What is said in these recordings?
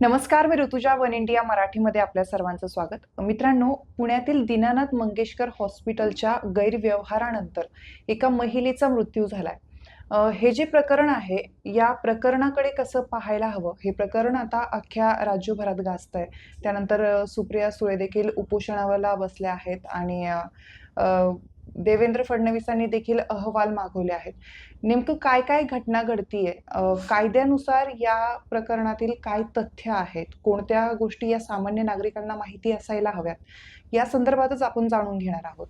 नमस्कार मी Rutuja one India मराठीमध्ये आपल्या सर्वांचं स्वागत. मित्रांनो पुण्यातील दीनानाथ मंगेशकर हॉस्पिटलच्या गैरव्यवहारानंतर एका महिलेचा मृत्यू झालाय. हे जे प्रकरण आहे या प्रकरणाकडे कसं पाहायला हवं? हे प्रकरण आता अख्ख्या राज्यभरात गाजत आहे त्यानंतर सुप्रिया सुळे देखील उपोषणाला बसल्या आहेत आणि देवेंद्र फडणवीसांनी देखील अहवाल मागवले आहेत. नेमकं काय काय घटना घडतीये? कायद्यानुसार या प्रकरणातील काय तथ्य आहेत? कोणत्या गोष्टी या सामान्य नागरिकांना माहिती असायला हव्यात? या संदर्भातच आपण जाणून घेणार आहोत.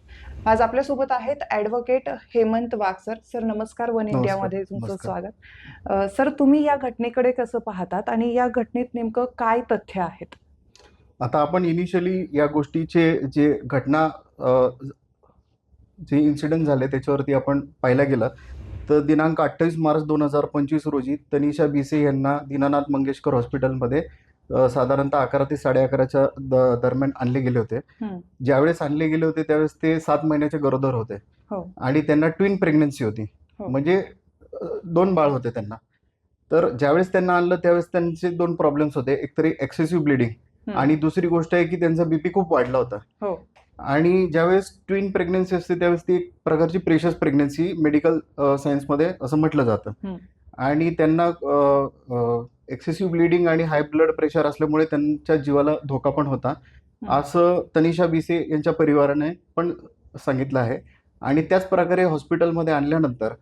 आज आपल्यासोबत आहेत advocate Hemant Wagh sir sir नमस्कार. वन. इंडियामध्ये तुमचं. स्वागत. सर तुम्ही या घटनेकडे कसं पाहतात आणि या घटनेत नेमकं काय तथ्य आहेत? आता आपण इनिशियली या गोष्टीचे जे घटना जे इन्सिडेंट झाले त्याच्यावरती आपण पाहायला गेलं तर दिनांक अठ्ठावीस मार्च दोन हजार पंचवीस रोजी तनिषा बिसे यांना दीनानाथ मंगेशकर हॉस्पिटलमध्ये साधारणतः अकरा ते साडे अकराच्या दरम्यान आणले गेले होते. ज्यावेळेस आणले गेले होते त्यावेळेस ते सात महिन्याचे गरोदर होते हो. आणि त्यांना ट्विन प्रेग्नन्सी होती हो. म्हणजे दोन बाळ होते त्यांना तर ज्यावेळेस त्यांना आणलं त्यावेळेस त्यांचे दोन प्रॉब्लेम्स होते एकतरी एक्सेसिव्ह ब्लिडिंग. आणि दुसरी गोष्ट आहे की त्यांचा बीपी खूप वाढला होता हो. आणि ज्यावेळेस ट्विन प्रेग्नन्सी असते त्यावेळेस ती एक प्रकारची प्रेशस प्रेग्नन्सी मेडिकल सायन्समध्ये असं म्हटलं जातं. आणि त्यांना एक्सेसिव्ह ब्लिडिंग आणि हाय ब्लड प्रेशर असल्यामुळे त्यांच्या जीवाला धोका पण होता. असं तनिषा बिसे यांच्या परिवाराने पण सांगितलं आहे. आणि त्याच प्रकारे हॉस्पिटलमध्ये आणल्यानंतर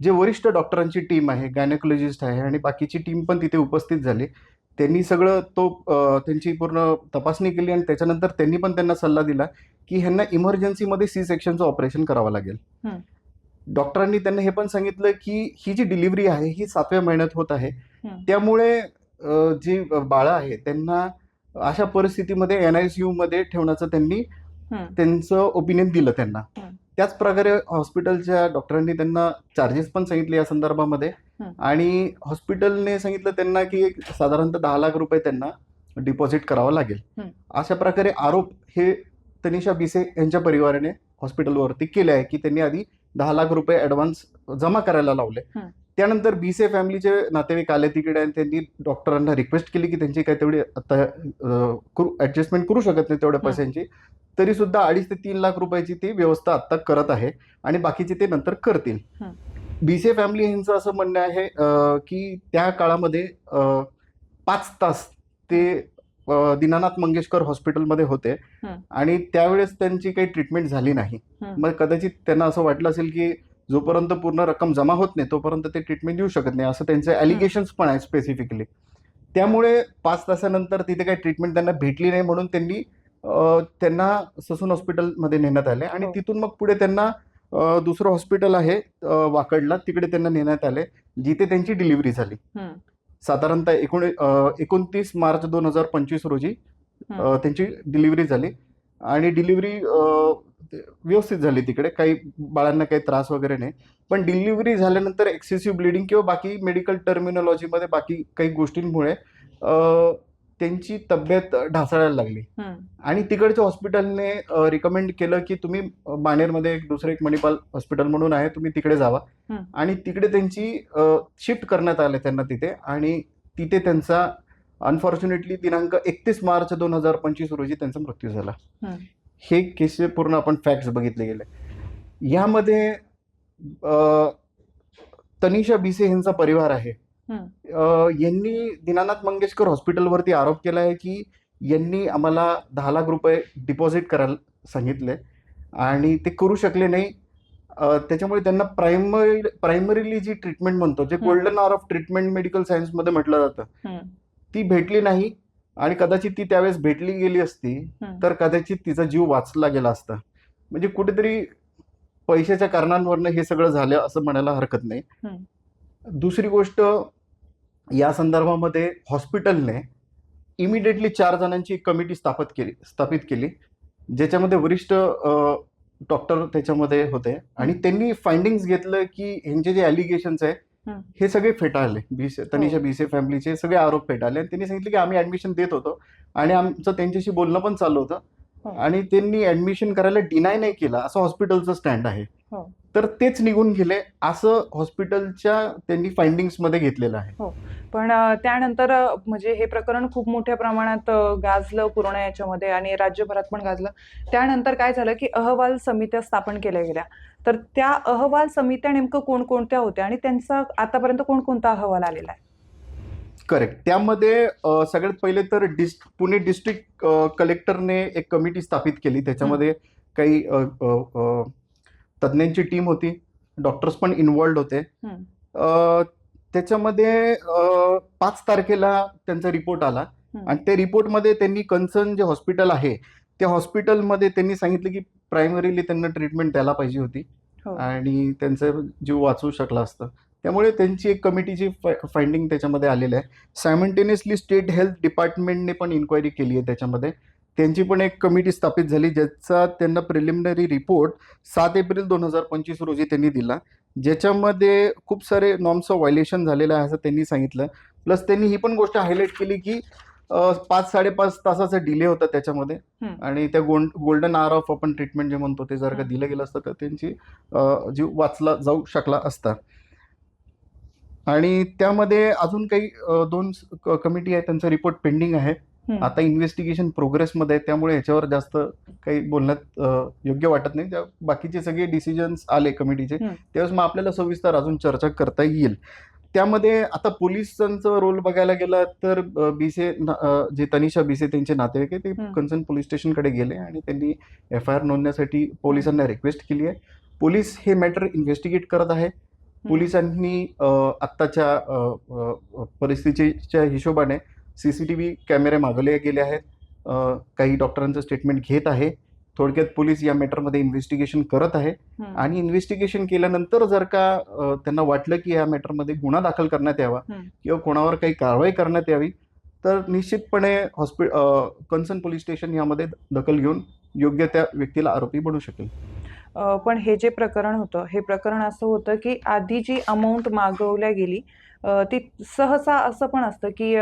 जे वरिष्ठ डॉक्टरांची टीम आहे गायनेकोलॉजिस्ट आहे आणि बाकीची टीम पण तिथे उपस्थित झाली. त्यांनी सगळं तो त्यांची पूर्ण तपासणी केली आणि त्याच्यानंतर त्यांनी पण त्यांना सल्ला दिला की ह्यांना इमर्जन्सीमध्ये सी सेक्शनचं ऑपरेशन करावं लागेल. डॉक्टरांनी त्यांना हे पण सांगितलं की ही जी डिलिव्हरी आहे ही सातव्या महिन्यात होत आहे. त्यामुळे जी बाळं आहे त्यांना अशा परिस्थितीमध्ये एन आय सी मध्ये ठेवण्याचं त्यांनी. त्यांचं ओपिनियन दिलं त्यांना. त्याच प्रकारे हॉस्पिटलच्या डॉक्टरांनी त्यांना चार्जेस पण सांगितले या संदर्भामध्ये. आणि हॉस्पिटलने सांगितलं त्यांना की एक साधारणतः दहा लाख रुपये त्यांना डिपॉझिट करावं लागेल. अशा प्रकारे आरोप हे तनिषा बिसे यांच्या परिवाराने हॉस्पिटलवरती केले आहे की त्यांनी आधी दहा लाख रुपये ॲडव्हान्स जमा करायला लावले. त्यानंतर बीसे फॅमिलीचे नातेवाईक आले तिकडे आणि त्यांनी डॉक्टरांना रिक्वेस्ट केली की त्यांची काही तेवढी आता ॲडजस्टमेंट करू शकत नाही तेवढ्या. पैशांची तरी सुद्धा अडीच ते तीन लाख रुपयाची ती व्यवस्था आता करत आहे आणि बाकीचे ते नंतर करतील. बीसे फॅमिली यांचं असं म्हणणं आहे की त्या काळामध्ये पाच तास ते दीनानाथ मंगेशकर हॉस्पिटलमध्ये होते. आणि त्यावेळेस त्यांची काही ट्रीटमेंट झाली नाही. मग कदाचित त्यांना असं वाटलं असेल की जोपर्यंत पूर्ण रक्कम जमा होत नाही तोपर्यंत ते ट्रीटमेंट देऊ शकत नाही. असं त्यांचे ॲलिगेशन्स पण आहेत स्पेसिफिकली त्यामुळे पाच तासानंतर तिथे काही ट्रीटमेंट त्यांना भेटली नाही म्हणून त्यांनी त्यांना ससून हॉस्पिटलमध्ये नेण्यात आले आणि हो. तिथून मग पुढे त्यांना दुसरं हॉस्पिटल आहे वाकडला. तिकडे त्यांना नेण्यात आले जिथे त्यांची डिलिव्हरी झाली. साधारणतः एकोण एकोणतीस मार्च दोन हजार पंचवीस रोजी त्यांची डिलिव्हरी झाली. आणि डिलिव्हरी व्यवस्थित झाली तिकडे. काही बाळांना काही त्रास वगैरे नाही. पण डिलिव्हरी झाल्यानंतर एक्सेसिव्ह ब्लिडिंग किंवा बाकी मेडिकल टर्मिनॉलॉजीमध्ये बाकी काही गोष्टींमुळे त्यांची तब्येत ढासळायला लागली. आणि तिकडच्या हॉस्पिटलने रिकमेंड केलं की तुम्ही बाणेरमध्ये एक दुसरं एक मणिपाल हॉस्पिटल म्हणून आहे तुम्ही तिकडे जावा. हं. आणि तिकडे त्यांची शिफ्ट करण्यात आले त्यांना तिथे. आणि तिथे त्यांचा अनफॉर्च्युनेटली दिनांक एकतीस मार्च दोन हजार पंचवीस रोजी त्यांचा मृत्यू झाला. हं. केसचे पूर्ण आपण फॅक्ट्स बघितले गेले यामध्ये तनिषा बिसे यांचा परिवार आहे यांनी दीनानाथ मंगेशकर हॉस्पिटलवरती आरोप केला आहे की यांनी आम्हाला दहा लाख रुपये डिपॉझिट करायला सांगितले आणि ते करू शकले नाही त्याच्यामुळे त्यांना प्रायमरी प्रायमरीली जी ट्रीटमेंट म्हणतो जे. Golden hour of treatment medical सायन्समध्ये म्हटलं जातं. ती भेटली नाही आणि कदाचित ती त्यावेळेस भेटली गेली असती. तर कदाचित तिचा जीव वाचला गेला असता म्हणजे कुठेतरी पैशाच्या कारणांवरनं हे सगळं झालं असं म्हणायला हरकत नाही. दुसरी गोष्ट या संदर्भामध्ये हॉस्पिटलने इमिडिएटली चार जणांची कमिटी स्थापित केली स्थापित केली ज्याच्यामध्ये वरिष्ठ डॉक्टर त्याच्यामध्ये होते आणि त्यांनी फाइंडिंग्स घेतलं की ह्यांचे जे ॲलिगेशन्स आहे हं. हे सगळे फेटाळले बीसे तनिषा बीसे फॅमिलीचे सगळे आरोप फेटाळले आणि त्यांनी सांगितलं की आम्ही ऍडमिशन देत होतो आणि आमचं त्यांच्याशी बोलणं पण चालू होतं हो. आणि त्यांनी ऍडमिशन करायला डिनाय नाही केला असं हॉस्पिटलचं स्टँड आहे. हो. तर तेच निघून गेले असं हॉस्पिटलच्या त्यांनी फाइंडिंग्समध्ये घेतलेलं आहे. पण अ, त्यानंतर म्हणजे हे प्रकरण खूप मोठ्या प्रमाणात गाजलं पूर्ण याच्यामध्ये आणि राज्यभरात पण गाजलं. त्यानंतर काय झालं की अहवाल समित्या स्थापन केल्या गेल्या. तर त्या अहवाल समित्या नेमकं कोणकोणत्या होत्या आणि त्यांचा आतापर्यंत कोणकोणता अहवाल आलेला आहे? करेक्ट त्यामध्ये सगळ्यात पहिले तर डिस पुणे डिस्ट्रिक्ट कलेक्टरने एक कमिटी स्थापित केली. त्याच्यामध्ये काही तज्ज्ञांची टीम होती. डॉक्टर्स पण इन्वॉल्ड होते. त्याच्यामध्ये पाच तारखेला त्यांचा रिपोर्ट आला. आणि त्या रिपोर्टमध्ये त्यांनी कन्सर्न जे हॉस्पिटल आहे त्या हॉस्पिटलमध्ये त्यांनी सांगितलं की प्रायमरीली त्यांना ट्रीटमेंट द्यायला पाहिजे होती. हो. आणि त्यांचा जीव वाचवू शकला असतं. त्यामुळे त्यांची एक कमिटीची फाइंडिंग त्याच्यामध्ये आलेली आहे. सायमल्टेनियसली स्टेट हेल्थ डिपार्टमेंटने पण इन्क्वायरी केली आहे त्याच्यामध्ये. त्यांची पण एक कमिटी स्थापित झाली ज्याचा त्यांना प्रिलिमिनरी रिपोर्ट सात एप्रिल दोन हजार पंचवीस रोजी त्यांनी दिला. ज्याच्यामध्ये खूप सारे नॉर्म्सचं व्हायलेशन झालेलं आहे असं त्यांनी सांगितलं. प्लस त्यांनी ही पण गोष्ट हायलाईट केली की पाच साडेपाच तासाचा डिले होता त्याच्यामध्ये. आणि त्या गोल्ड गोल्डन आर ऑफ आपण ट्रीटमेंट जे म्हणतो ते जर का. दिलं गेलं असतं तर त्यांची जीव वाचला जाऊ शकला असता. आणि त्यामध्ये अजून काही दोन कमिटी आहे त्यांचा रिपोर्ट पेंडिंग आहे. आता इन्व्हेस्टिगेशन प्रोग्रेसमध्ये आहे त्यामुळे याच्यावर जास्त काही बोलण्यात योग्य वाटत नाही बाकीचे सगळे डिसिजन्स आले कमिटीचे. त्यावेळेस मग आपल्याला सविस्तर अजून चर्चा करता येईल त्यामध्ये आता पोलिसांचं रोल बघायला गेला तर बिसे जे तनिषा बिसे त्यांचे नातेवाईक आहे ते. कन्सर्न पोलीस स्टेशनकडे गेले आणि त्यांनी एफ आय आर नोंदण्यासाठी पोलिसांना रिक्वेस्ट केली आहे पोलीस हे मॅटर इन्व्हेस्टिगेट करत आहे पोलिसांनी आत्ताच्या परिस्थितीच्या हिशोबाने सी सी टी व्ही कॅमेरे मागवले गेले आहेत. काही डॉक्टरांचं स्टेटमेंट घेत आहे. थोडक्यात पोलीस या मॅटरमध्ये इन्व्हेस्टिगेशन करत आहे. आणि इन्व्हेस्टिगेशन केल्यानन्तर जर का त्यांना वाटलं की या मॅटरमध्ये गुन्हा दाखल करण्यात यावा. किंवा कोणावर काही कारवाई करण्यात यावी तर निश्चितपणे हॉस्पि कन्सर्न पोलीस स्टेशन यामध्ये दखल घेऊन योग्य त्या व्यक्तीला आरोपी बनू शकेल. पण हे जे प्रकरण होतं हे प्रकरण असं होतं की आधी जी अमाऊंट मागवल्या गेली ती सहसा असं पण असतं की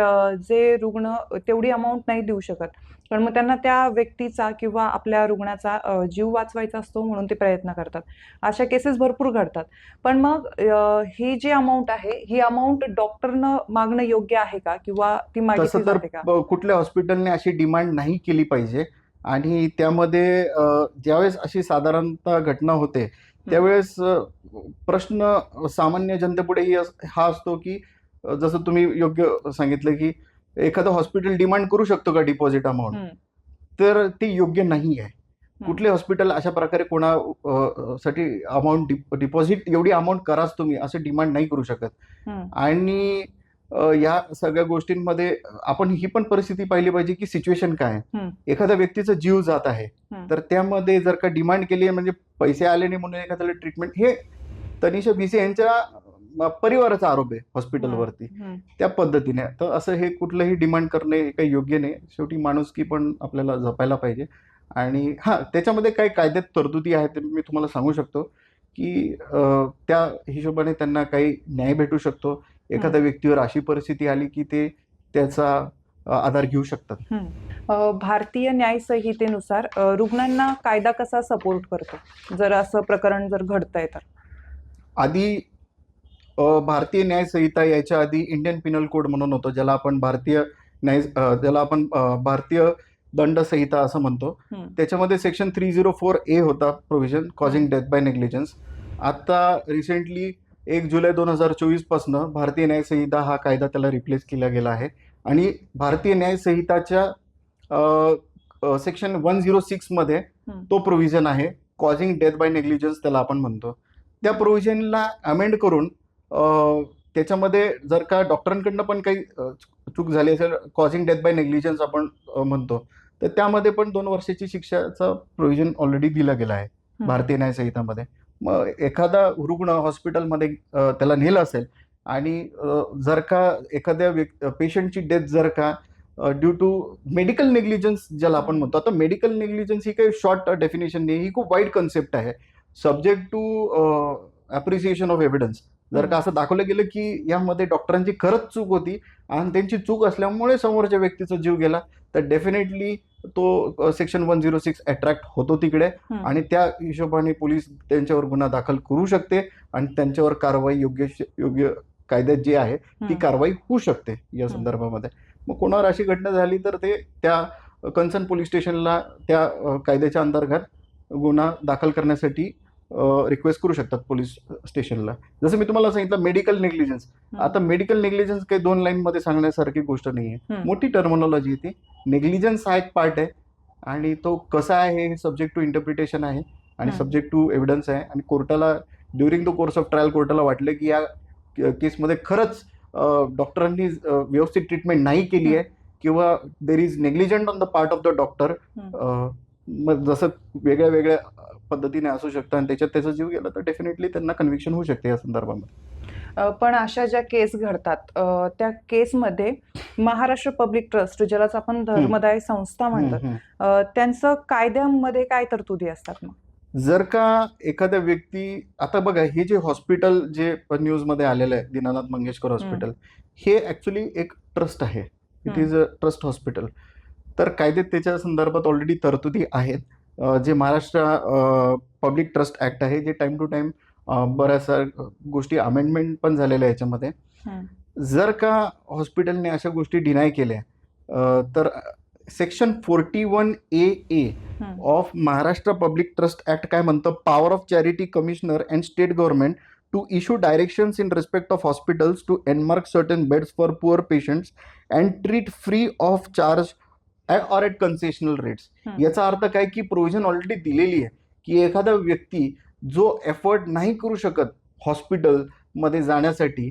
जे रुग्ण तेवढी अमाऊंट नाही देऊ शकत. पण मग त्यांना त्या व्यक्तीचा किंवा आपल्या रुग्णाचा जीव वाचवायचा असतो म्हणून ते प्रयत्न करतात. अशा केसेस भरपूर घडतात. पण मग ही जी अमाऊंट आहे ही अमाऊंट डॉक्टरनं मागणं योग्य आहे का? किंवा ती मागितली जाते का? कुठल्या हॉस्पिटलने अशी डिमांड नाही केली पाहिजे. आणि त्यामध्ये ज्यावेळेस अशी साधारणतः घटना होते त्यावेळेस प्रश्न सामान्य जनतेपुढेही हा असतो की जसं तुम्ही योग्य सांगितलं की एखादं हॉस्पिटल डिमांड करू शकतो का डिपॉझिट अमाऊंट. तर ते योग्य नाही आहे कुठले हॉस्पिटल अशा प्रकारे कोणा साठी अमाऊंट डिपॉझिट एवढी अमाऊंट कराच तुम्ही असं डिमांड नाही करू शकत. आणि या सगळ्या गोष्टींमध्ये आपण ही पण परिस्थिती पाहिली पाहिजे की सिच्युएशन काय. एखाद्या व्यक्तीचा जीव जात आहे. तर त्यामध्ये जर का डिमांड केली म्हणजे पैसे आले नाही म्हणून एखाद्याला ट्रीटमेंट हे तनिषा भिसे यांच्या परिवाराचा आरोप आहे हॉस्पिटलवरती. त्या पद्धतीने. तर असं हे कुठलंही डिमांड करणे हे काही योग्य नाही. शेवटी माणुसकी पण आपल्याला जपायला पाहिजे. आणि हां त्याच्यामध्ये काही कायद्यात तरतुदी आहेत ते मी तुम्हाला सांगू शकतो. की त्या हिशोबाने त्यांना काही न्याय भेटू शकतो. एखाद्या व्यक्तीवर अशी परिस्थिती आली की ते त्याचा आधार घेऊ शकतात. भारतीय न्याय संहितेनुसार रुग्णांना कायदा कसा सपोर्ट करतो? जर असं प्रकरण जर घडतंय तर. आधी भारतीय न्याय संहिता यायच्या आधी इंडियन पिनल कोड म्हणून होतं ज्याला आपण भारतीय न्याय ज्याला आपण भारतीय दंड संहिता असं म्हणतो. त्याच्यामध्ये section three zero four A होता provision causing death by negligence आता रिसेंटली एक जुलै दोन हजार चोवीसपासनं भारतीय न्याय संहिता हा कायदा त्याला रिप्लेस केला गेला आहे. आणि भारतीय न्याय संहिताच्या सेक्शन वन झिरो सिक्समध्ये हम्म. तो प्रोव्हिजन आहे. कॉझिंग डेथ बाय नेग्लिजन्स त्याला आपण म्हणतो. त्या प्रोव्हिजनला अमेंड करून त्याच्यामध्ये जर का डॉक्टरांकडनं पण काही चूक झाली असेल कॉझिंग डेथ बाय नेग्लिजन्स आपण म्हणतो तर त्यामध्ये पण दोन वर्षाची शिक्षाचा प्रोव्हिजन ऑलरेडी दिला गेला आहे भारतीय न्याय संहितामध्ये. मग एखादा रुग्ण हॉस्पिटलमध्ये त्याला नेलं असेल आणि जर का एखाद्या पेशंटची डेथ जर का ड्यू टू मेडिकल नेग्लिजन्स ज्याला आपण म्हणतो आता मेडिकल नेग्लिजन्स ही काही शॉर्ट डेफिनेशन नाही ही खूप वाईट कन्सेप्ट आहे. Subject to appreciation of evidence जर का असं दाखवलं गेलं की यामध्ये डॉक्टरांची खरंच चूक होती आणि त्यांची चूक असल्यामुळे समोरच्या व्यक्तीचा जीव गेला तर डेफिनेटली तो section one zero six attract होतो तिकडे. आणि त्या हिशोबाने पोलीस त्यांच्यावर गुन्हा दाखल करू शकते आणि त्यांच्यावर कारवाई योग्य योग्य कायद्यात जी आहे ती. कारवाई होऊ शकते या संदर्भामध्ये मग कोणावर अशी घटना झाली तर ते त्या कन्सर्न पोलीस स्टेशनला त्या कायद्याच्या अंतर्गत गुन्हा दाखल करण्यासाठी रिक्वेस्ट करू शकतात पोलीस स्टेशनला जसं मी तुम्हाला सांगितलं मेडिकल नेग्लिजन्स. आता मेडिकल नेग्लिजन्स काही दोन लाईन मध्ये सांगण्यासारखी गोष्ट नाही आहे. मोठी टर्मोलॉजी ती नेग्लिजन्स हा एक पार्ट आहे आणि तो कसा आहे हे सब्जेक्ट टू इंटरप्रिटेशन आहे आणि. सब्जेक्ट टू एव्हिडन्स आहे. आणि कोर्टाला during the course of trial कोर्टाला वाटलं की या केसमध्ये खरंच डॉक्टरांनी व्यवस्थित ट्रीटमेंट नाही केली आहे. किंवा there is negligent on the part of the doctor मग जसं वेगळ्या वेगळ्या पद्धतीने असू शकतं आणि त्याच्यात त्याचा जीव गेला तर डेफिनेटली त्यांना कन्व्हिक्शन होऊ शकते या संदर्भामध्ये. पण अशा ज्या केस घडतात त्या केसमध्ये महाराष्ट्र पब्लिक ट्रस्ट ज्यालाच आपण धर्मदाय संस्था म्हणतात त्यांचं कायद्यामध्ये काय तरतुदी असतात मग? जर का एखाद्या व्यक्ती आता बघा हे जे हॉस्पिटल जे न्यूजमध्ये आलेलं आहे दीनानाथ मंगेशकर हॉस्पिटल हे ऍक्च्युली एक ट्रस्ट आहे. It. Is a trust hospital तर कायद्यात त्याच्या संदर्भात ऑलरेडी तरतुदी आहेत जे महाराष्ट्र पब्लिक ट्रस्ट ऍक्ट आहे जे टाइम टू टाइम बऱ्याचशा गोष्टी अमेंडमेंट पण झालेल्या आहे याच्यामध्ये. जर का हॉस्पिटलने अशा गोष्टी डिनाय केल्या तर section forty one A A. Of Maharashtra public trust act काय म्हणतं power of charity commissioner and state government to issue directions in respect of hospitals to earmark certain beds for poor patients and treat free of charge or at concessional rates. याचा अर्थ काय की provision already दिलेली आहे की एखादा व्यक्ती जो एफर्ट नाही करू शकत हॉस्पिटलमध्ये जाण्यासाठी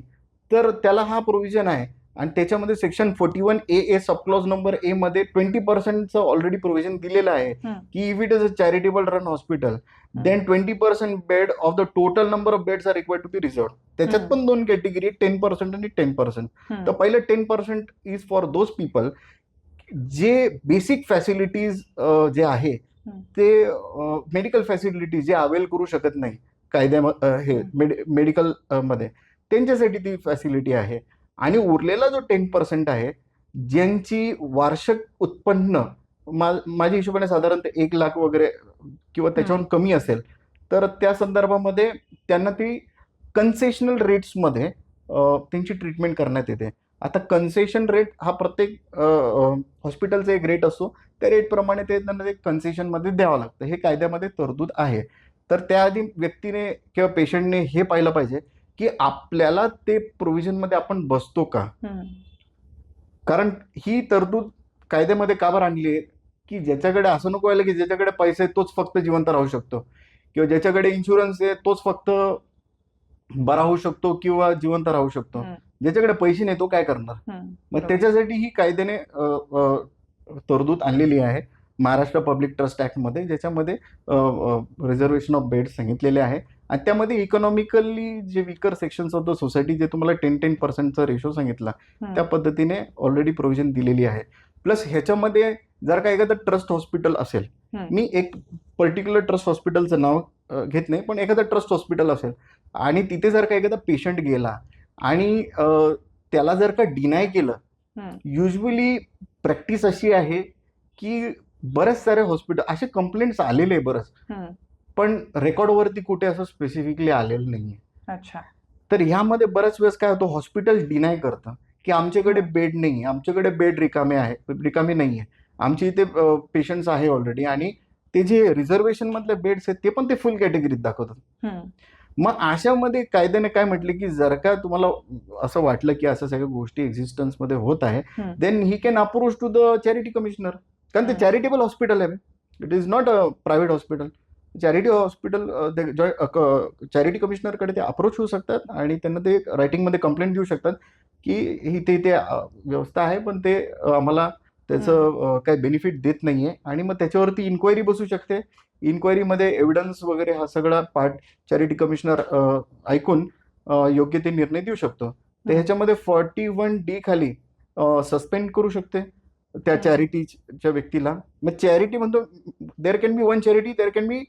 तर त्याला हा प्रोव्हिजन आहे आणि त्याच्यामध्ये section forty one A A subclause number A मध्ये ट्वेंटी पर्सेंटचं ऑलरेडी प्रोव्हिजन दिलेलं आहे. की if it is a charitable run hospital then twenty percent bed of the total number of beds are required to be reserve त्याच्यात. पण दोन category ten percent आणि ten percent. तर पहिलं ten percent is for those people जे basic facilities जे आहे. ते मेडिकल फॅसिलिटीज जे अवेल करू शकत नाही कायद्या हे. मेडिकलमध्ये त्यांच्यासाठी ती फॅसिलिटी आहे आणि उरलेला जो टेन पर्सेंट आहे ज्यांची वार्षिक उत्पन्न मा माझ्या हिशोबाने साधारणतः एक लाख वगैरे किंवा त्याच्याहून कमी असेल तर त्या संदर्भामध्ये त्यांना ती कन्सेशनल रेट्समध्ये त्यांची ट्रीटमेंट करण्यात येते आता कन्सेशन रेट हा प्रत्येक हॉस्पिटलचा एक रेट असतो. त्या रेटप्रमाणे ते त्यांना ते कन्सेशनमध्ये द्यावं लागतं. हे कायद्यामध्ये तरतूद आहे. तर त्याआधी व्यक्तीने किंवा पेशंटने हे पाहिलं पाहिजे की आपल्याला ते प्रोव्हिजनमध्ये आपण बसतो का. कारण ही तरतूद कायद्यामध्ये का बरं आणली आहे? की ज्याच्याकडे असं नको व्हायला की ज्याच्याकडे पैसे आहेत तोच फक्त जिवंत राहू शकतो. किंवा ज्याच्याकडे इन्शुरन्स आहे तोच फक्त बरा होऊ शकतो किंवा जिवंत राहू शकतो. ज्याच्याकडे पैसे नाही तो काय करणार. मग. त्याच्यासाठी ही कायद्याने तरतूद आणलेली आहे महाराष्ट्र पब्लिक ट्रस्ट ऍक्टमध्ये ज्याच्यामध्ये रिझर्वेशन ऑफ बेड सांगितलेले आहे आणि त्यामध्ये इकॉनॉमिकली जे weaker sections of the society जे तुम्हाला टेन टेन पर्सेंटचा रेशो सांगितला. त्या पद्धतीने ऑलरेडी प्रोव्हिजन दिलेली आहे प्लस ह्याच्यामध्ये जर का एखादं ट्रस्ट हॉस्पिटल असेल. मी एक पर्टिक्युलर ट्रस्ट हॉस्पिटलचं नाव घेत नाही पण एखादं ट्रस्ट हॉस्पिटल असेल आणि तिथे जर का एखादा पेशंट गेला आणि त्याला जर का डिनाय केलं. युजली प्रॅक्टिस अशी आहे की बरेच सारे हॉस्पिटल असे कंप्लेंट्स आलेले आहे बरंच. पण रेकॉर्डवरती कुठे असं स्पेसिफिकली आलेलं नाहीये अच्छा तर ह्यामध्ये बऱ्याच वेळेस काय होतं हॉस्पिटल डिनाय करतं की आमच्याकडे. बेड नाही आमच्याकडे बेड रिकामे आहे रिकामी नाही आहे आमच्या इथे पेशंट्स आहे ऑलरेडी आणि ते जे रिझर्वेशन मधले बेड्स आहेत ते पण ते फुल कॅटेगरीत दाखवतात. मग अशामध्ये कायद्याने काय म्हटलं की जर का तुम्हाला असं वाटलं की असं सगळ्या गोष्टी एक्झिस्टन्समध्ये होत आहे. Then he can approach to the charity commissioner कारण ते. चॅरिटेबल हॉस्पिटल आहे it is not a private hospital charity hospital charity कमिशनरकडे ते अप्रोच होऊ शकतात आणि त्यांना ते रायटिंगमध्ये कंप्लेंट देऊ शकतात की इथे अ, व्यवस्था आहे पण ते आम्हाला त्याचं काही बेनिफिट देत नाहीये आणि मग त्याच्यावरती इन्क्वायरी बसू शकते इन्क्वायरीमध्ये एव्हिडन्स वगैरे हा सगळा पार्ट चॅरिटी कमिशनर ऐकून योग्य ते निर्णय देऊ शकतो तर. ह्याच्यामध्ये फॉर्टी वन डी खाली सस्पेंड करू शकते त्या. चॅरिटीच्या व्यक्तीला मग चॅरिटी म्हणतो there can be one charity there can be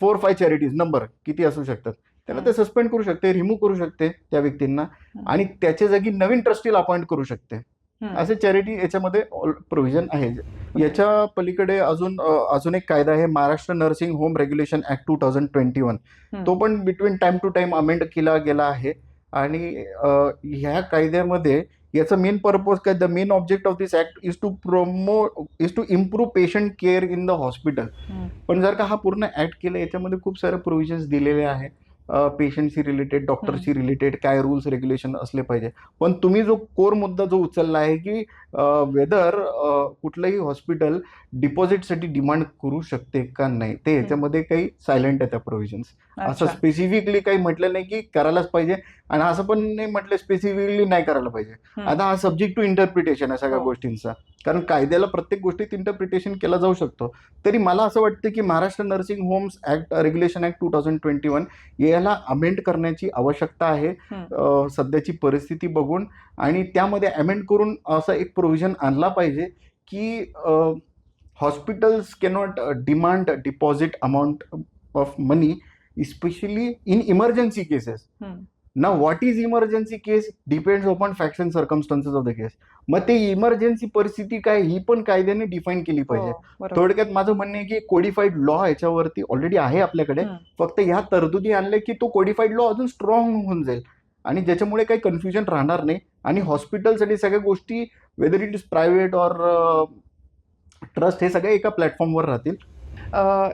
four five charities number किती असू शकतात त्याला ते सस्पेंड करू शकते रिमूव्ह करू शकते त्या व्यक्तींना. आणि त्याच्या जागी नवीन ट्रस्टीला अपॉइंट करू शकते. असे चॅरिटी याच्यामध्ये प्रोव्हिजन आहे. याच्या पलीकडे अजून अजून एक कायदा आहे Maharashtra nursing home regulation act two thousand twenty one. तो पण between time to time amend केला गेला आहे. आणि ह्या कायद्यामध्ये याचा मेन पर्पज काय? The main object of this act is to promo is to improve patient care in the hospital. पण जर का हा पूर्ण ऍक्ट केला याच्यामध्ये खूप सारे प्रोव्हिजन्स दिलेले आहे पेशंटशी रिलेटेड डॉक्टरशी रिलेटेड काय रूल्स रेग्युलेशन असले पाहिजे. पण तुम्ही जो कोर मुद्दा जो उचलला आहे की वेदर कुठलंही हॉस्पिटल डिपॉझिटसाठी डिमांड करू शकते का नाही ते याच्यामध्ये काही सायलेंट आहे त्या प्रोव्हिजन्स असं. स्पेसिफिकली काही म्हटलं नाही की करायलाच पाहिजे आणि असं पण नाही म्हटलं स्पेसिफिकली नाही करायला पाहिजे. आता हा सब्जेक्ट टू इंटरप्रिटेशन आहे सगळ्या हो. गोष्टींचा. कारण कायद्याला प्रत्येक गोष्टीत इंटरप्रिटेशन केला जाऊ शकतो. तरी मला असं वाटतं की Maharashtra nursing homes act regulation act two thousand twenty one याला अमेंड करण्याची आवश्यकता आहे. सध्याची परिस्थिती बघून आणि त्यामध्ये अमेंड करून असं एक प्रोव्हिजन आणला पाहिजे की hospitals cannot demand deposit amount of money especially in emergency cases. ना what is emergency case depends upon facts and circumstances of the case मग ते इमर्जन्सी परिस्थिती काय ही पण कायद्याने डिफाईन केली पाहिजे हो, बरोबर. थोडक्यात माझं म्हणणं आहे की कोडिफाईड लॉ याच्यावरती ऑलरेडी आहे आपल्याकडे. फक्त ह्या तरतुदी आणल्या की तो कोडिफाईड लॉ अजून स्ट्रॉंग होऊन जाईल आणि ज्याच्यामुळे काही कन्फ्युजन राहणार नाही. आणि हॉस्पिटल्स आणि सगळ्या गोष्टी whether it is private or trust हे सगळे एका प्लॅटफॉर्मवर राहतील.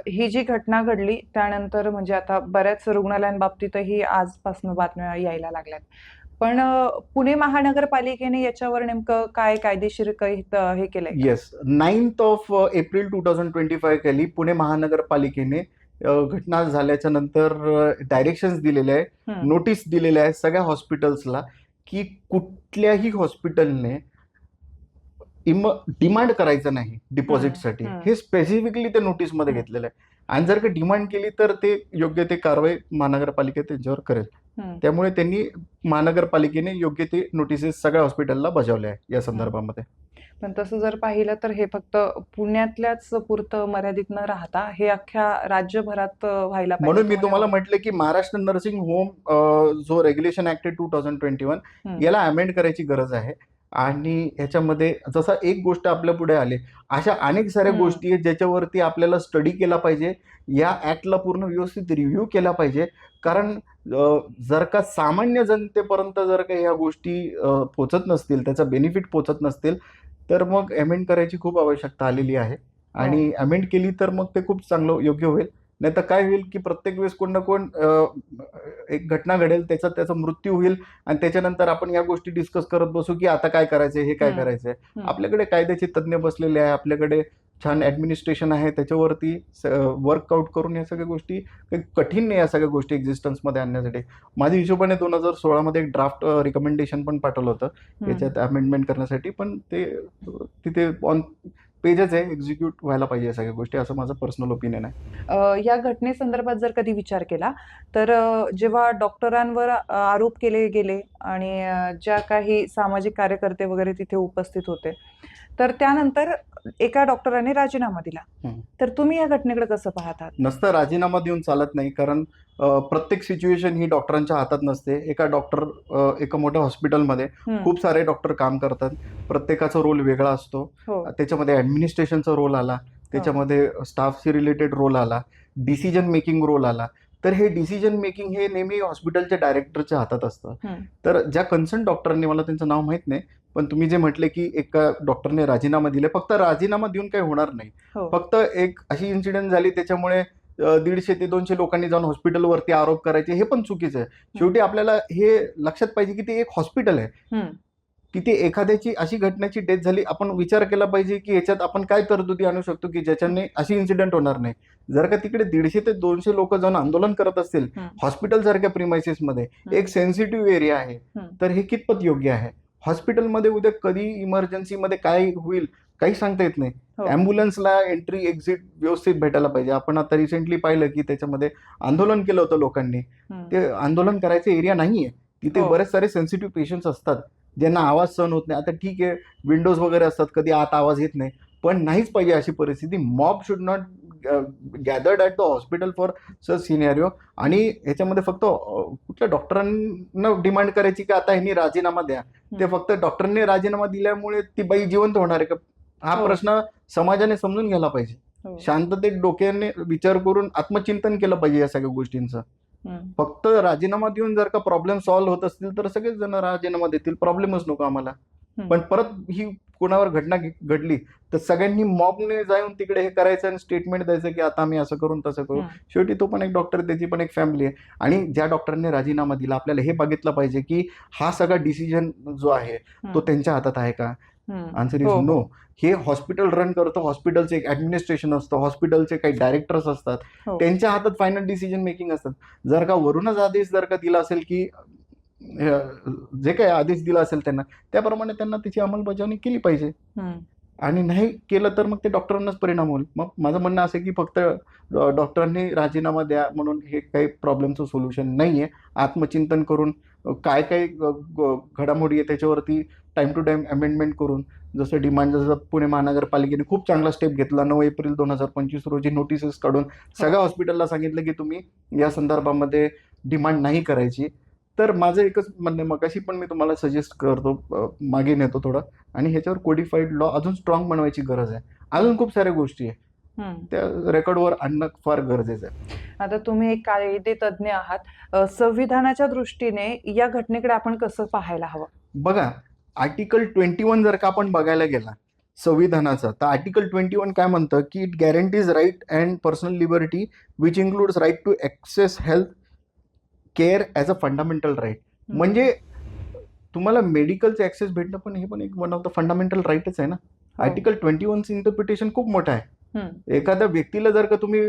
ही जी घटना घडली त्यानंतर म्हणजे आता बऱ्याच रुग्णालयांबाबतीतही आजपासून बातम्या यायला लागल्यात. पण पुणे महानगरपालिकेने याच्यावर नेमकं काय कायदेशीर हे केलंय? Yes ninth of April two thousand twenty five खाली पुणे महानगरपालिकेने. घटना झाल्याच्यानंतर डायरेक्शन्स दिलेले आहे. नोटीस दिलेल्या आहे सगळ्या हॉस्पिटल्सला की कुठल्याही हॉस्पिटलने इम डिमांड करायचं नाही डिपॉझिटसाठी. हे स्पेसिफिकली ते नोटीसमध्ये. घेतलेलं आहे आणि जर का डिमांड केली तर ते योग्य ते कारवाई महानगरपालिका त्यांच्यावर करेल. त्यामुळे त्यांनी महानगरपालिकेने योग्य ते नोटिसेस सगळ्या हॉस्पिटलला बजावल्या आहे या संदर्भामध्ये पण तसं जर पाहिलं तर हे फक्त पुण्यातल्याच पुरतं मर्यादित न राहता हे अख्ख्या राज्यभरात व्हायला पाहिजे म्हणून मी तुम्हाला? म्हटलं की महाराष्ट्र नर्सिंग होम जो regulation act two thousand twenty one. याला अमेंड करायची गरज आहे आणि ह्याच्यामध्ये जसा एक गोष्ट आपल्या पुढे आली अशा अनेक साऱ्या. गोष्टी आहेत ज्याच्यावरती आपल्याला स्टडी केला पाहिजे या ऍक्टला पूर्ण व्यवस्थित रिव्ह्यू केला पाहिजे कारण जर का सामान्य जनतेपर्यंत जर का ह्या गोष्टी पोचत नसतील त्याचा बेनिफिट पोचत नसतील तर मग अमेंड करायची खूप आवश्यकता आलेली आहे आणि अमेंड केली तर मग ते खूप चांगलं योग्य होईल नाही तर काय होईल की प्रत्येक वेळेस कोण ना कोण एक घटना घडेल त्याचा त्याचा मृत्यू होईल आणि त्याच्यानंतर आपण या गोष्टी डिस्कस करत बसू की आता काय करायचंय हे काय. करायचंय. आपल्याकडे कायद्याचे तज्ज्ञ बसलेले आहे आपल्याकडे छान ऍडमिनिस्ट्रेशन आहे त्याच्यावरती वर्कआउट करून या सगळ्या गोष्टी काही कठीण नाही या सगळ्या गोष्टी एक्झिस्टन्समध्ये आणण्यासाठी. माझ्या हिशोबाने दोन हजार सोळामध्ये एक ड्राफ्ट रिकमेंडेशन पण पाठवलं होतं. याच्यात अमेंडमेंट करण्यासाठी पण ते तिथे ऑन पेजच आहे एक्झिक्यूट व्हायला पाहिजे या सगळ्या गोष्टी असं माझं पर्सनल ओपिनियन आहे. या घटनेसंदर्भात जर कधी विचार केला तर जेव्हा डॉक्टरांवर आरोप केले गेले आणि ज्या काही सामाजिक कार्यकर्ते वगैरे तिथे उपस्थित होते तर त्यानंतर एका डॉक्टराने राजीनामा दिला. तर तुम्ही या घटनेकडे कसं पाहतात? नसतं राजीनामा देऊन चालत नाही. कारण प्रत्येक सिच्युएशन ही डॉक्टरांच्या हातात नसते. एका डॉक्टर एका मोठ्या हॉस्पिटलमध्ये. खूप सारे डॉक्टर काम करतात. प्रत्येकाचा रोल वेगळा असतो. हो. त्याच्यामध्ये ऍडमिनिस्ट्रेशनचा रोल आला. त्याच्यामध्ये स्टाफशी रिलेटेड रोल आला. डिसिजन मेकिंग रोल आला. तर हे डिसिजन मेकिंग हे नेहमी हॉस्पिटलच्या डायरेक्टरच्या हातात असतं. तर ज्या कन्सर्न डॉक्टरांनी मला त्यांचं नाव माहीत नाही पण तुम्ही जे म्हटले की एका डॉक्टरने राजीनामा दिले फक्त राजीनामा देऊन काही होणार नाही. हो. फक्त एक अशी इन्सिडेंट झाली त्याच्यामुळे दीडशे ते दोनशे लोकांनी जाऊन हॉस्पिटलवरती आरोप करायचे हे पण चुकीचं आहे. शेवटी आपल्याला हे लक्षात पाहिजे की ते एक हॉस्पिटल आहे. तिथे एखाद्याची अशी घटनेची डेथ झाली आपण विचार केला पाहिजे की याच्यात आपण काय तरतुदी आणू शकतो की ज्याच्याने अशी इन्सिडेंट होणार नाही. जर का तिकडे दीडशे ते दोनशे लोक जाऊन आंदोलन करत असतील. हॉस्पिटल सारख्या प्रिमायसेस मध्ये एक सेन्सिटिव्ह एरिया आहे. तर हे कितपत योग्य आहे? हॉस्पिटलमध्ये उद्या कधी इमर्जन्सीमध्ये काय होईल काही सांगता येत नाही. हो. अँब्युलन्सला एंट्री एक्झिट व्यवस्थित भेटायला पाहिजे. आपण आता रिसेंटली पाहिलं की त्याच्यामध्ये आंदोलन केलं होतं लोकांनी. ते आंदोलन करायचं एरिया नाहीये. तिथे हो. बरेच सारे सेन्सिटिव्ह पेशंट्स असतात. ज्यांना आवाज सहन होत नाही. आता ठीक आहे विंडोज वगैरे असतात. कधी आत आवाज येत नाही. पण नाहीच पाहिजे अशी परिस्थिती. Mob should not gathered at the hospital for such scenario आणि ह्याच्यामध्ये फक्त कुठल्या डॉक्टरांना डिमांड करायची की आता ह्यांनी राजीनामा द्या ते फक्त डॉक्टरांनी राजीनामा दिल्यामुळे ती बाई जिवंत होणार आहे का हा हो. प्रश्न समाजाने समजून घ्यायला पाहिजे हो. शांततेत डोक्याने विचार करून आत्मचिंतन केलं पाहिजे या सगळ्या गोष्टींचं. फक्त राजीनामा देऊन जर का प्रॉब्लेम सॉल्व्ह होत असतील तर सगळेच जण राजीनामा देतील प्रॉब्लेमच नको आम्हाला. पण परत ही कोणावर घटना घडली तर सगळ्यांनी मॉबने जाऊन तिकडे हे करायचं आणि स्टेटमेंट द्यायचं की आता आम्ही असं करून तसं करू. शेवटी तो पण एक डॉक्टर त्याची पण एक फॅमिली आहे आणि ज्या डॉक्टरने राजीनामा दिला आपल्याला हे बघितलं पाहिजे की हा सगळा डिसिजन जो आहे तो. त्यांच्या हातात आहे का. आन्सर इज हो, नो हो. हॉस्पिटल रन करतो हॉस्पिटलचे एक ऍडमिनिस्ट्रेशन असतं हॉस्पिटलचे काही डायरेक्टर्स असतात हो. त्यांच्या हातात फायनल डिसिजन मेकिंग असतात जर का वरूनच आदेश जर का दिला असेल की जे काही आदेश दिला असेल त्यांना त्याप्रमाणे त्यांना त्याची अंमलबजावणी केली पाहिजे. आणि नाही केलं तर मग ते डॉक्टरांनाच परिणाम होईल. मग माझं म्हणणं असं की फक्त डॉक्टरांनी राजीनामा द्या म्हणून हे काही प्रॉब्लेमचं सोल्युशन नाही आहे आत्मचिंतन करून काय काय घडामोडी आहे त्याच्यावरती टाइम टू टाइम अमेंडमेंट करून जसं डिमांड जसं पुणे महानगरपालिकेने खूप चांगला स्टेप घेतला. नऊ एप्रिल दोन हजार पंचवीस रोजी नोटिसेस काढून सगळ्या हॉस्पिटलला सांगितलं की तुम्ही या संदर्भामध्ये डिमांड नाही करायची. तर माझं एकच म्हणणं मगाशी पण मी तुम्हाला सजेस्ट करतो मागे नेतो थोडं. आणि ह्याच्यावर कोडिफाईड लॉ अजून स्ट्रॉंग बनवायची गरज आहे. अजून खूप साऱ्या गोष्टी आहे. त्या रेकॉर्डवर आणणं फार गरजेचं आहे. आता तुम्ही एक कायदे तज्ज्ञ आहात. संविधानाच्या दृष्टीने या घटनेकडे आपण कसं पाहायला हवं? बघा आर्टिकल ट्वेंटी वन जर का आपण बघायला गेला संविधानाचा तर आर्टिकल ट्वेंटी वन काय म्हणतं? की it guarantees right and personal liberty which includes right to access health care as a fundamental right. म्हणजे तुम्हाला मेडिकलचे ॲक्सेस भेटणं पण हे पण एक वन ऑफ द फंडामेंटल राईटच आहे ना. आर्टिकल ट्वेंटी वनचं इंटरप्रिटेशन खूप मोठं आहे. एखाद्या व्यक्तीला जर का तुम्ही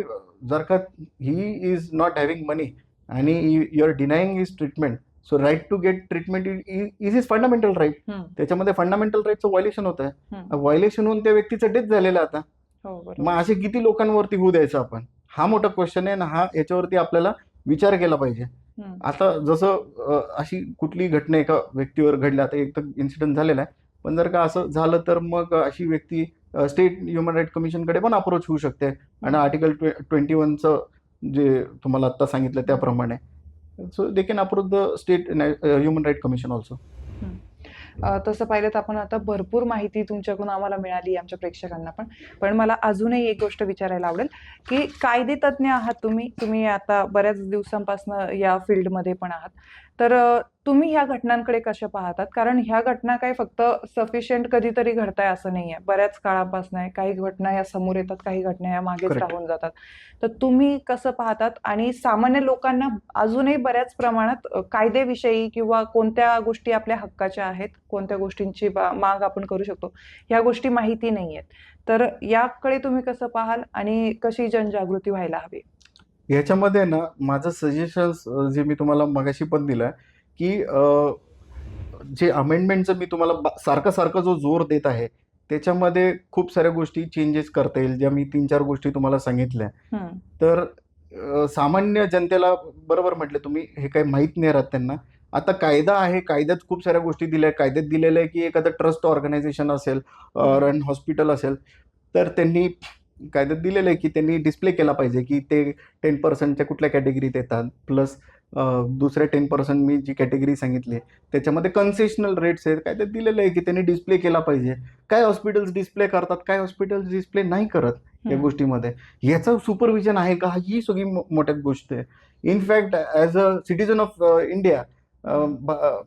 जर का he is not having money आणि you are denying is treatment so right to get treatment is is fundamental right. त्याच्यामध्ये फंडामेंटल राईटचं व्हायलेशन होत आहे. व्हायलेशन होऊन त्या व्यक्तीचं डेथ झालेलं आता हो मग असे किती लोकांवरती होऊ द्यायचं आपण हा मोठा क्वेश्चन आहे ना हा याच्यावरती आपल्याला विचार केला पाहिजे. आता जसं अशी कुठली घटना एका व्यक्तीवर घडली आता एक तर इन्सिडेंट झालेला आहे. पण जर का असं झालं तर मग अशी व्यक्ती स्टेट ह्युमन राईट कमिशनकडे पण अप्रोच होऊ शकते. आणि आर्टिकल ट्वेंटी वनचं जे तुम्हाला आता सांगितलं त्याप्रमाणे. So they can approach the state human right commission also तसं पाहिलं तर आपण आता भरपूर माहिती तुमच्याकडून आम्हाला मिळाली आमच्या प्रेक्षकांना पण. पण मला अजूनही एक गोष्ट विचारायला आवडेल की कायदे तज्ज्ञ आहात तुम्ही? तुम्ही आता बऱ्याच दिवसांपासून या फील्डमध्ये पण आहात. तर तुम्ही ह्या घटनांकडे कशा पाहतात? कारण ह्या घटना काय फक्त सफिशियंट कधीतरी घडताय असं नाही आहे बऱ्याच काळापासून आहे. काही घटना या समोर येतात काही घटना या मागेच. राहून जातात. तर तुम्ही कसं पाहतात? आणि सामान्य लोकांना अजूनही बऱ्याच प्रमाणात अ, कायदेविषयी किंवा कोणत्या गोष्टी आपल्या हक्काच्या आहेत कोणत्या गोष्टींची माग आपण करू शकतो ह्या गोष्टी माहिती नाही आहेत तर याकडे तुम्ही कसं पाहाल? आणि कशी जनजागृती व्हायला हवी? ह्याच्यामध्ये ना माझं सजेशन्स जे मी तुम्हाला मगाशी पण दिलं की जे अमेंडमेंटचं मी तुम्हाला सारखं सारखं जो जोर देत आहे त्याच्यामध्ये खूप साऱ्या गोष्टी चेंजेस करता येईल ज्या मी तीन चार गोष्टी तुम्हाला सांगितल्या. तर सामान्य जनतेला बरोबर म्हटलं तुम्ही हे काही माहीत नाही राहत त्यांना. आता कायदा आहे कायद्यात खूप साऱ्या गोष्टी दिल्या कायद्यात दिलेलं आहे की एखादं ट्रस्ट ऑर्गनायझेशन असेल रन हॉस्पिटल असेल तर त्यांनी कायद्यात दिलेलं आहे की त्यांनी डिस्प्ले केला पाहिजे की ते टेन पर्सेंटच्या कुठल्या कॅटेगरीत येतात. प्लस दुसऱ्या टेन पर्सेंट मी जी कॅटेगरी सांगितली त्याच्यामध्ये कन्सेशनल रेट्स आहेत. कायद्यात दिलेलं आहे की त्यांनी डिस्प्ले केला पाहिजे. काय हॉस्पिटल्स डिस्प्ले करतात काय हॉस्पिटल्स डिस्प्ले नाही करत या. गोष्टीमध्ये? याचं सुपरविजन आहे का? ही सगळी मो- मोठ्यात गोष्ट आहे. In fact as a citizen of India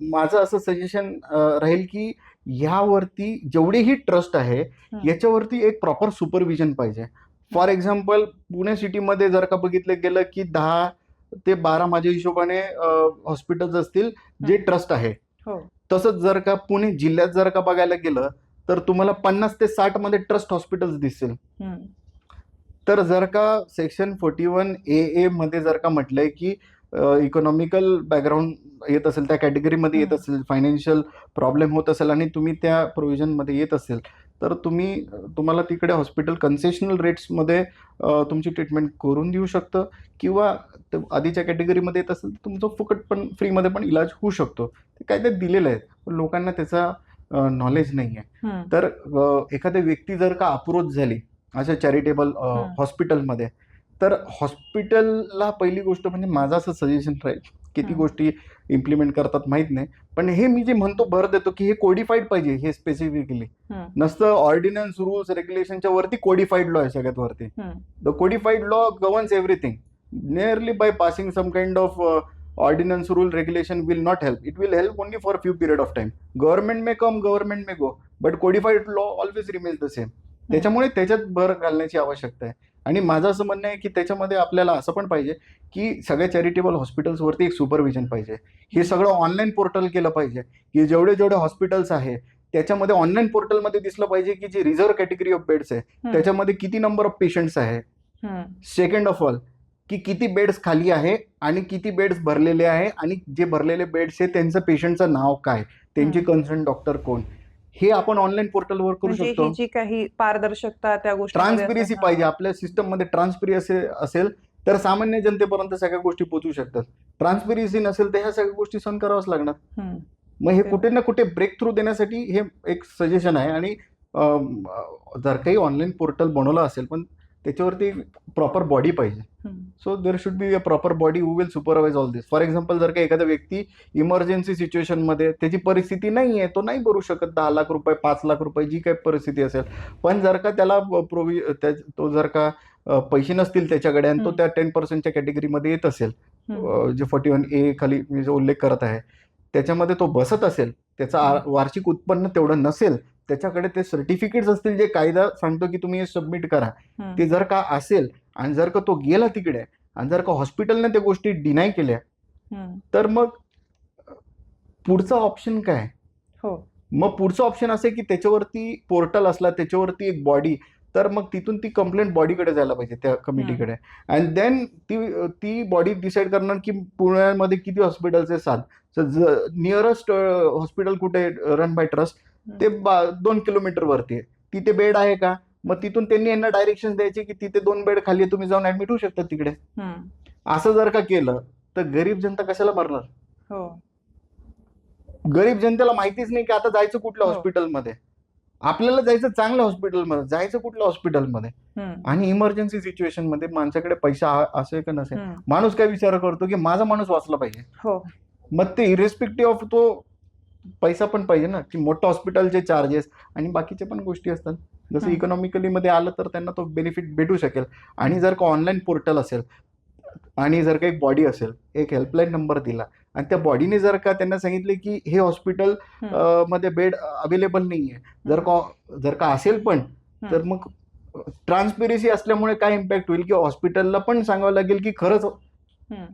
माझं असं सजेशन राहील की ह्यावरती जेवढेही ट्रस्ट आहे. याच्यावरती एक प्रॉपर सुपरविजन पाहिजे. फॉर एक्झाम्पल पुणे सिटीमध्ये जर का बघितलं गेलं की दहा ते बारा माझ्या हिशोबाने हॉस्पिटल्स असतील जे ट्रस्ट आहे. हो. तसंच जर का पुणे जिल्ह्यात जर का बघायला गेलं तर तुम्हाला पन्नास ते साठमध्ये ट्रस्ट हॉस्पिटल्स दिसतील तर जर का section forty one A A मध्ये जर का म्हटलंय की इकॉनॉमिकल बॅकग्राऊंड येत असेल त्या कॅटेगरीमध्ये येत. असेल फायनान्शियल प्रॉब्लेम होत असेल आणि तुम्ही त्या प्रोव्हिजनमध्ये येत असेल तर तुम्ही तुम्हाला तिकडे हॉस्पिटल कन्सेशनल रेट्समध्ये तुमची ट्रीटमेंट करून देऊ शकतं किंवा ते आधीच्या कॅटेगरीमध्ये येत असेल तर तुमचं फुकट पण फ्रीमध्ये पण इलाज होऊ शकतो ते कायद्यात दिलेलं आहे पण लोकांना त्याचा नॉलेज नाही आहे तर अ, एखादी व्यक्ती जर का अप्रोच झाली अशा चॅरिटेबल. हॉस्पिटलमध्ये तर हॉस्पिटलला पहिली गोष्ट म्हणजे माझं असं सजेशन राहील किती. गोष्टी इम्प्लिमेंट करतात माहीत नाही. पण हे मी जे म्हणतो भर देतो की हे कोडिफाईड पाहिजे हे स्पेसिफिकली. नसतं ऑर्डिनन्स रूल्स रेग्युलेशनच्या वरती कोडिफाईड लॉ आहे सगळ्यात वरती. The codified law governs everything nearly by passing some kind of ordinance rule regulation will not help it will help only for few period of time government may come government may go but codified law always remains the same त्याच्यामुळे त्याच्यात भर घालण्याची आवश्यकता आहे. आणि माझं असं म्हणणं आहे की त्याच्यामध्ये आपल्याला असं पण पाहिजे की सगळ्या चॅरिटेबल हॉस्पिटल्सवरती एक सुपरविजन पाहिजे हे सगळं ऑनलाईन पोर्टल केलं पाहिजे की जेवढे जेवढे हॉस्पिटल्स आहे त्याच्यामध्ये ऑनलाईन पोर्टलमध्ये दिसलं पाहिजे की जी रिझर्व्ह कॅटेगरी ऑफ बेड्स आहे. त्याच्यामध्ये किती नंबर ऑफ पेशंट्स आहे. सेकंड ऑफ ऑल की किती बेड्स खाली आहे आणि किती बेड्स भरलेले आहे आणि जे भरलेले बेड्स आहे त्यांचं पेशंटचं नाव काय त्यांची. कन्सर्न डॉक्टर कोण हे आपण ऑनलाईन पोर्टलवर करू म्हणजे शकतो. जी काही पारदर्शकता त्या गोष्टी ट्रान्सपेरन्सी पाहिजे. आपल्या सिस्टममध्ये ट्रान्सपेरी असेल तर सामान्य जनतेपर्यंत सगळ्या गोष्टी पोहोचू शकतात. ट्रान्सपेरन्सी नसेल तर ह्या सगळ्या गोष्टी सहन कराव्याच लागणार. मग हे कुठे ना कुठे ब्रेक थ्रू देण्यासाठी हे एक सजेशन आहे. आणि जर काही ऑनलाईन पोर्टल बनवलं असेल पण त्याच्यावरती प्रॉपर बॉडी पाहिजे. So there should be a proper body who will supervise all this for example जर का एखादा व्यक्ती इमर्जन्सी सिच्युएशनमध्ये त्याची परिस्थिती नाही आहे तो नाही भरू शकत दहा लाख रुपये पाच लाख रुपये जी काही परिस्थिती असेल. पण जर का त्याला प्रोव्हि त्या तो जर का पैसे नसतील त्याच्याकडे आणि तो. त्या टेन पर्सेंटच्या कॅटेगरीमध्ये येत असेल जे फोर्टी वन ए खाली मी जो उल्लेख करत आहे त्याच्यामध्ये तो बसत असेल त्याचं वार्षिक उत्पन्न तेवढं नसेल त्याच्याकडे ते सर्टिफिकेट्स असतील जे कायदा सांगतो की तुम्ही हे सबमिट करा. ते जर का असेल आणि जर का तो गेला तिकडे आणि जर का हॉस्पिटलने त्या गोष्टी डिनाय केल्या तर मग पुढचा ऑप्शन काय? हो. मग पुढचं ऑप्शन असे की त्याच्यावरती पोर्टल असला त्याच्यावरती एक बॉडी तर मग तिथून ती कंप्लेंट बॉडीकडे जायला पाहिजे त्या कमिटीकडे अँड देन ती ती बॉडी डिसाईड करणार की पुण्यामध्ये किती हॉस्पिटल्स आहेत सात. नियरेस्ट हॉस्पिटल कुठे रन बाय ट्रस्ट ते बा- दोन किलोमीटर वरती आहे. तिथे बेड आहे का? मग तिथून त्यांनी यांना डायरेक्शन द्यायचे की तिथे दोन बेड खाली तुम्ही जाऊन ऍडमिट होऊ शकता तिकडे. असं जर का केलं तर गरीब जनता कशाला मरणार? हो. गरीब जनतेला माहितीच नाही की आता जायचं कुठल्या हो. हॉस्पिटलमध्ये आपल्याला जायचं चांगल्या हॉस्पिटलमध्ये जायचं कुठल्या हॉस्पिटलमध्ये. आणि इमर्जन्सी सिच्युएशनमध्ये माणसाकडे पैसा हा- असेल का नसेल. माणूस काय विचार करतो की माझा माणूस वाचला पाहिजे. हो. मग ते इरेस्पेक्टिव्ह ऑफ तो पैसा पण पाहिजे ना की मोठं हॉस्पिटलचे चार्जेस आणि बाकीच्या पण गोष्टी असतात. जसं हम्म. इकॉनॉमिकली मध्ये आलं तर त्यांना तो बेनिफिट भेटू शकेल. आणि जर का ऑनलाईन पोर्टल असेल आणि जर का एक बॉडी असेल एक हेल्पलाईन नंबर दिला आणि त्या बॉडीने जर का त्यांना सांगितले की हे हॉस्पिटल. मध्ये बेड अवेलेबल नाहीये. जर का जर का असेल पण तर मग ट्रान्सपेरन्सी असल्यामुळे काय इम्पॅक्ट होईल? की हॉस्पिटलला पण सांगावं लागेल की खरंच.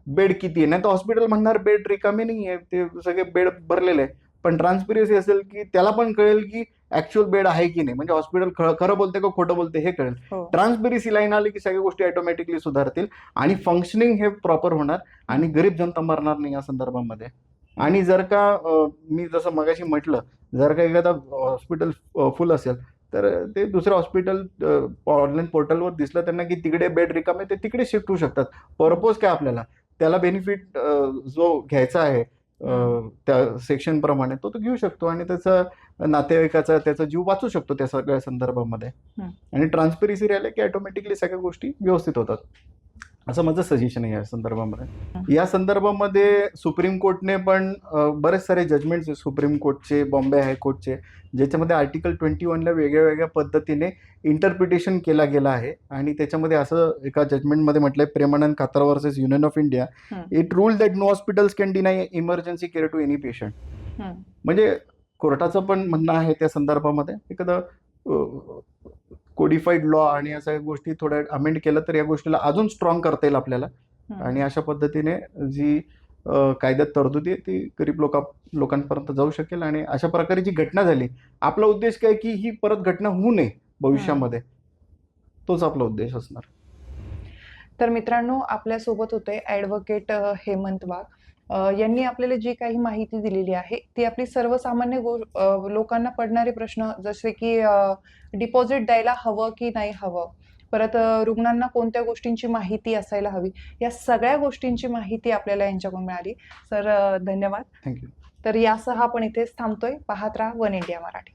बेड किती आहे? नाही तर हॉस्पिटल म्हणणार बेड रिकामे नाही आहे ते सगळे बेड भरलेले आहे. पण ट्रान्सपेरन्सी असेल की त्याला पण कळेल की ऍक्च्युअल बेड आहे की नाही. म्हणजे हॉस्पिटल खरं बोलते का खोटं बोलते हे कळेल. हो. ट्रान्सपेरन्सी लाईन आली की सगळ्या गोष्टी ऑटोमॅटिकली सुधारतील आणि फंक्शनिंग हे प्रॉपर होणार आणि गरीब जनता मरणार नाही या संदर्भामध्ये. आणि जर का मी जसं मगाशी म्हटलं जर का एखादा हॉस्पिटल फुल असेल तर ते दुसऱ्या हॉस्पिटल ऑनलाईन पोर्टलवर दिसलं त्यांना की तिकडे बेड रिकामे ते तिकडे शिफ्ट होऊ शकतात. पर्पज काय आपल्याला? त्याला बेनिफिट जो घ्यायचा आहे त्या सेक्शन प्रमाणे तो तो घेऊ शकतो आणि त्याचा नातेवाईकाचा त्याचा जीव वाचू शकतो त्या सगळ्या संदर्भामध्ये. आणि ट्रान्सपेरन्सी राहिले की ऑटोमॅटिकली सगळ्या गोष्टी व्यवस्थित होतात. असं माझं सजेशन आहे या संदर्भामध्ये. या संदर्भामध्ये सुप्रीम कोर्टने पण बरेच सारे जजमेंट्स सुप्रीम कोर्टचे बॉम्बे हायकोर्टचे ज्याच्यामध्ये आर्टिकल ट्वेंटी वनला वेगळ्या वेगळ्या पद्धतीने इंटरप्रिटेशन केला गेला आहे. आणि त्याच्यामध्ये असं एका जजमेंटमध्ये म्हटलंय Premanand Khatar versus union of India. It rule that no hospitals can deny emergency care to any patient. म्हणजे कोर्टाचं पण म्हणणं आहे त्या संदर्भामध्ये. एखादं कोडिफाईड लॉ आणि या सगळ्या गोष्टी थोड्या अमेंड केलं तर या गोष्टीला अजून स्ट्रॉंग करता येईल आपल्याला. आणि अशा पद्धतीने जी कायद्यात तरतुदी आहे ती गरीब लोका लोकांपर्यंत जाऊ शकेल आणि अशा प्रकारे जी घटना झाली आपला उद्देश काय की ही परत घटना होऊ नये भविष्यामध्ये? तोच आपला उद्देश असणार. तर मित्रांनो आपल्यासोबत होते ऍडव्होकेट हेमंत वाघ. यांनी आपल्याला जी काही माहिती दिलेली आहे ती आपली सर्वसामान्य गो लोकांना पडणारे प्रश्न जसे की डिपॉझिट द्यायला हवं की नाही हवं परत रुग्णांना कोणत्या गोष्टींची माहिती असायला हवी या सगळ्या गोष्टींची माहिती आपल्याला यांच्याकडून मिळाली. सर धन्यवाद. थँक्यू तर यासह आपण इथेच थांबतोय. पाहत राहा वन इंडिया मराठी.